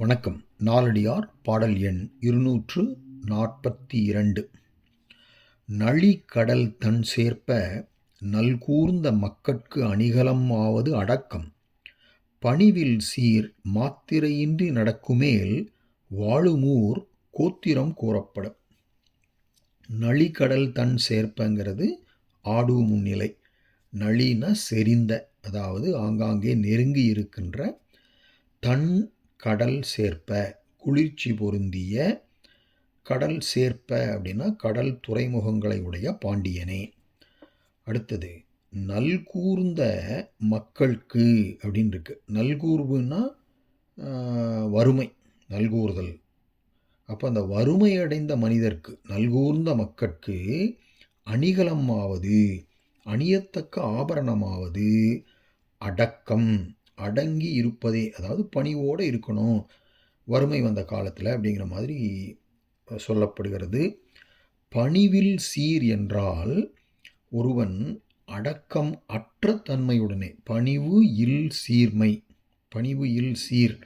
வணக்கம். நாலடியார் பாடல் எண் இருநூற்று நாற்பத்தி இரண்டு நளி கடல் தன் சேர்ப்ப நல்கூர்ந்த மக்கட்கு அணிகலம் ஆவது அடக்கம். பணிவில் சீர் மாத்திரையின்றி நடக்குமேல் வாழுமூர் கோத்திரம் கூறப்படும். நளிக்கடல் தன் சேர்ப்பங்கிறது ஆடு முன்னிலை நளின செறிந்த அதாவது ஆங்காங்கே நெருங்கி இருக்கின்ற தன் கடல் சேர்ப்ப குளிர்ச்சி பொருந்திய கடல் சேர்ப்ப அப்படின்னா கடல் துறைமுகங்களை உடைய பாண்டியனே. அடுத்தது நல்கூர்ந்த மக்களுக்கு அப்படின்னு இருக்கு. நல்கூர்வுன்னா வறுமை நல்கூறுதல். அப்போ அந்த வறுமை அடைந்த மனிதர்க்கு நல்கூர்ந்த மக்கட்கு அணிகலமாவது அணியத்தக்க ஆபரணமாவது அடக்கம். அடங்கி இருப்பதே அதாவது பணிவோடு இருக்கணும் வறுமை வந்த காலத்தில் அப்படிங்கிற மாதிரி சொல்லப்படுகிறது. பணிவில் சீர் என்றால் ஒருவன் அடக்கம் அற்ற தன்மையுடனே பணிவு இல் சீர்மை பணிவு இல் சீர்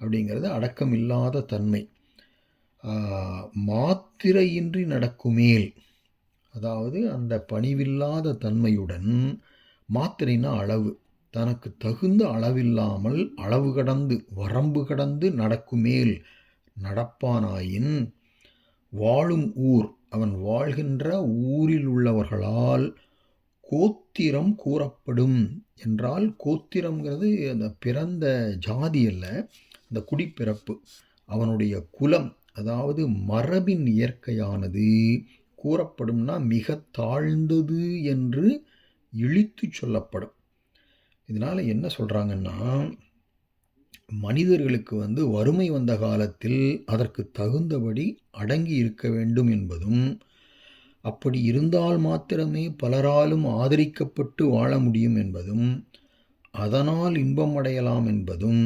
அப்படிங்கிறது அடக்கம் இல்லாத தன்மை. மாத்திரையின்றி நடக்குமேல் அதாவது அந்த பணிவில்லாத தன்மையுடன் மாத்திரைனா அளவு. தனக்கு தகுந்த அளவில்லாமல் அளவு கடந்து வரம்பு கடந்து நடக்குமேல் நடப்பானாயின் வாழும் ஊர் அவன் வாழ்கின்ற ஊரில் உள்ளவர்களால் கோத்திரம் கூறப்படும். என்றால் கோத்திரம்ங்கிறது அந்த பிறந்த ஜாதி அல்ல அந்த குடிப்பிறப்பு. அவனுடைய குலம் அதாவது மரபின் இயற்கையானது கூறப்படும்னா மிக தாழ்ந்தது என்று இழித்து சொல்லப்படும். இதனால் என்ன சொல்கிறாங்கன்னா மனிதர்களுக்கு வந்து வறுமை வந்த காலத்தில் அதற்கு தகுந்தபடி அடங்கி இருக்க வேண்டும் என்பதும் அப்படி இருந்தால் மாத்திரமே பலராலும் ஆதரிக்கப்பட்டு வாழ முடியும் என்பதும் அதனால் இன்பம் அடையலாம் என்பதும்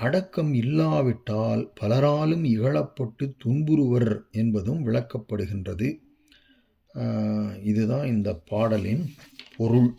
அடக்கம் இல்லாவிட்டால் பலராலும் இகழப்பட்டு துன்புறுவர் என்பதும் விளக்கப்படுகின்றது. இதுதான் இந்த பாடலின் பொருள்.